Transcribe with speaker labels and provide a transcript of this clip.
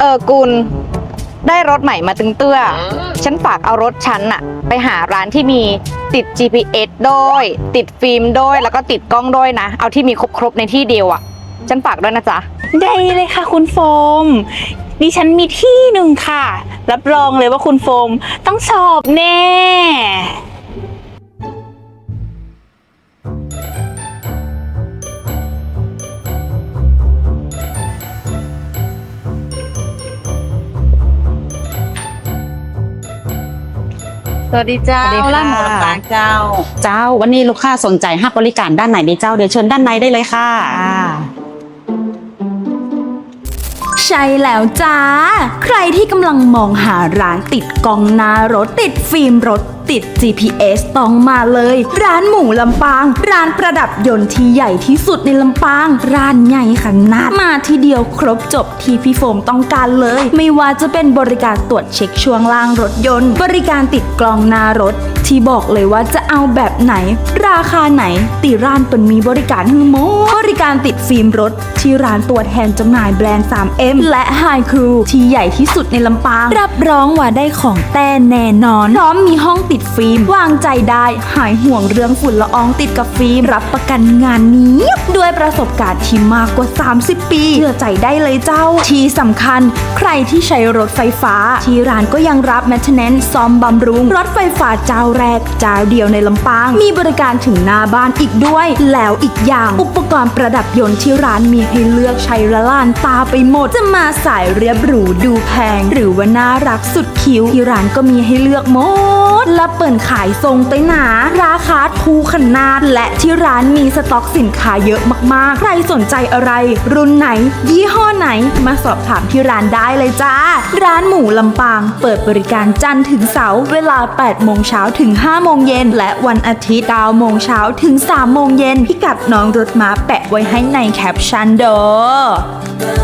Speaker 1: เออกุลได้รถใหม่มาตึงเตื้อ ฉันฝากเอารถฉันอะไปหาร้านที่มีติด GPS ด้วยติดฟิล์มด้วยแล้วก็ติดกล้องด้วยนะ เอาที่มีครบๆในที่เดียวอะฉันฝากด้วยนะจ๊ะ
Speaker 2: ได้เลยค่ะคุณโฟม ดิฉันมีที่หนึ่งค่ะ รับรองเลยว่าคุณโฟมต้องชอบแน่
Speaker 3: สวัสดีเจ้า
Speaker 1: สวัสดีค่ะ
Speaker 3: ร้านหมูลำปางเจ้า
Speaker 4: เจ้าวันนี้ลูกค้าสนใจให้บริการด้านไหนดีเจ้าเดี๋ยวเชิญด้านในได้เลยค่ะ
Speaker 5: ใช่แล้วจ้า ใครที่กำลังมองหาร้านติดกล้องหน้ารถติดฟิล์มรถ ติด GPS ต้องมาเลย ร้านหมูลำปาง ร้านประดับยนต์ที่ใหญ่ที่สุดในลำปาง ร้านใหญ่ขนาดมาทีเดียวครบจบที่พี่โฟมต้องการเลย ไม่ว่าจะเป็นบริการตรวจเช็คช่วงล่างรถยนต์ บริการติดกล้องหน้ารถ ที่บอกเลยว่าจะเอาแบบไหน ราคาไหน ติร้านเปินมีบริการฮือโมบริการติดฟิล์มรถ ที่ร้านตัวแทนจำหน่ายแบรนด์ 3M และ High Crew ที่ใหญ่ที่สุดในลำปาง รับรองว่าได้ของแต่แน่นอน พร้อมมีห้องติดฟิล์มวางใจได้หายห่วงเรื่องฝุ่นละอองติดกับฟิล์มรับประกันงานนี้ ด้วยประสบการณ์ที่มากกว่า 30 ปีเชื่อใจได้เลยเจ้า ที่สำคัญ ใครที่ใช้รถไฟฟ้า ที่ร้านก็ยังรับ maintenance ซ่อมบำรุง รถไฟฟ้าเจ้าแรกเจ้าเดียวในลำปาง มีบริการถึงหน้าบ้านอีกด้วย แล้วอีกอย่างอุปกรณ์ประดับยนต์ที่ร้านมีให้เลือกใช้ละลานตาไปหมด จะมาสายเรียบหรูดูแพง หรือว่าน่ารักสุดคิ้วที่ร้านก็มีให้เลือกหมดและเปิดขายทรงไปหนา ราคาถูกขนาด และที่ร้านมีสต็อกสินค้าเยอะมากๆ ใครสนใจอะไร รุ่นไหน ยี่ห้อไหน มาสอบถามที่ร้านได้เลยจ้า ร้านหมูลำปาง เปิดบริการจันทร์ถึงเสาร์เวลา 8 โมงเช้าถึง 5 โมงเย็น และวันอาทิตย์9โมงเช้าถึง 3 โมงเย็นพิกัดน้องรถม้าแปะไว้ให้ในแคปชั่นเด้อ